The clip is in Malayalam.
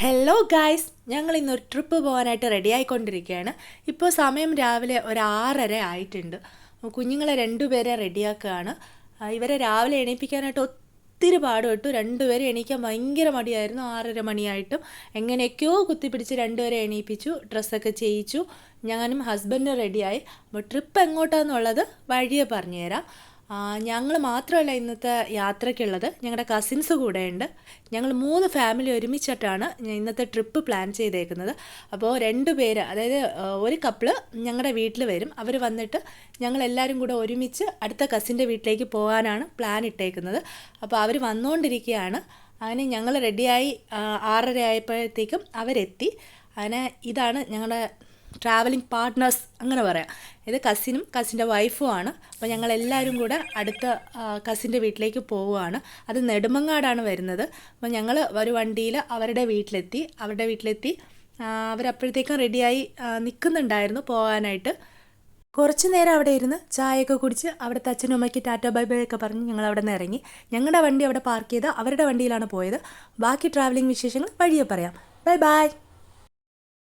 ഹലോ ഗായ്സ് ഞങ്ങൾ ഇന്ന് ഒരു ട്രിപ്പ് പോകാനായിട്ട് റെഡി ആയിക്കൊണ്ടിരിക്കുകയാണ്. ഇപ്പോൾ സമയം രാവിലെ ഒരു ആറര ആയിട്ടുണ്ട്. കുഞ്ഞുങ്ങളെ രണ്ടുപേരെ റെഡിയാക്കുകയാണ് ഇവരെ രാവിലെ എണീപ്പിക്കാനായിട്ട് ഒത്തിരി പാടുപെട്ടു. രണ്ടുപേരെ എണീക്കാൻ ഭയങ്കര മടിയായിരുന്നു. ആറര മണിയായിട്ടും എങ്ങനെയൊക്കെയോ കുത്തിപ്പിടിച്ച് രണ്ടുപേരെ എണീപ്പിച്ചു. ഡ്രസ്സൊക്കെ ചെയ്യിച്ചു. ഞാനും ഹസ്ബൻഡും റെഡിയായി അപ്പോൾ ട്രിപ്പ് എങ്ങോട്ടാന്നുള്ളത് വഴിയെ പറഞ്ഞുതരാം. ഞങ്ങൾ മാത്രമല്ല ഇന്നത്തെ യാത്രയ്ക്കുള്ളത്. ഞങ്ങളുടെ കസിൻസ് കൂടെയുണ്ട്. ഞങ്ങൾ മൂന്ന് ഫാമിലി ഒരുമിച്ചിട്ടാണ് ഇന്നത്തെ ട്രിപ്പ് പ്ലാൻ ചെയ്തേക്കുന്നത്. അപ്പോൾ രണ്ട് പേര് അതായത് ഒരു കപ്പിൾ ഞങ്ങളുടെ വീട്ടിൽ വരും. അവർ വന്നിട്ട് ഞങ്ങൾ എല്ലാവരും കൂടെ ഒരുമിച്ച് അടുത്ത കസിന്റെ വീട്ടിലേക്ക് പോകാനാണ് പ്ലാൻ ഇട്ടേക്കുന്നത്. അപ്പോൾ അവർ വന്നുകൊണ്ടിരിക്കുകയാണ് അങ്ങനെ ഞങ്ങൾ റെഡിയായി ആറര ആയപ്പോഴത്തേക്കും അവരെത്തി. അങ്ങനെ ഇതാണ് ഞങ്ങളുടെ ട്രാവലിംഗ് പാർട്ട്നേഴ്സ് അങ്ങനെ പറയാം. ഇത് കസിനും കസിന്റെ വൈഫുമാണ് അപ്പോൾ ഞങ്ങൾ എല്ലാവരും കൂടെ അടുത്ത കസിന്റെ വീട്ടിലേക്ക് പോവുകയാണ്. അത് നെടുമങ്ങാടാണ് വരുന്നത്. അപ്പോൾ ഞങ്ങൾ ഒരു വണ്ടിയിൽ അവരുടെ വീട്ടിലെത്തി. അവരുടെ വീട്ടിലെത്തി അവരപ്പോഴത്തേക്കും റെഡിയായി നിൽക്കുന്നുണ്ടായിരുന്നു പോകാനായിട്ട്. കുറച്ച് നേരം അവിടെ ഇരുന്ന് ചായയൊക്കെ കുടിച്ച് അവിടുത്തെ അച്ഛനും അമ്മയ്ക്ക് ടാറ്റ ബൈ ബൈ ഒക്കെ പറഞ്ഞ് ഞങ്ങൾ അവിടെ നിന്ന് ഇറങ്ങി. ഞങ്ങളുടെ വണ്ടി അവിടെ പാർക്ക് ചെയ്ത് അവരുടെ വണ്ടിയിലാണ് പോയത്. ബാക്കി ട്രാവലിംഗ് വിശേഷങ്ങൾ വഴിയെ പറയാം. Bye bye.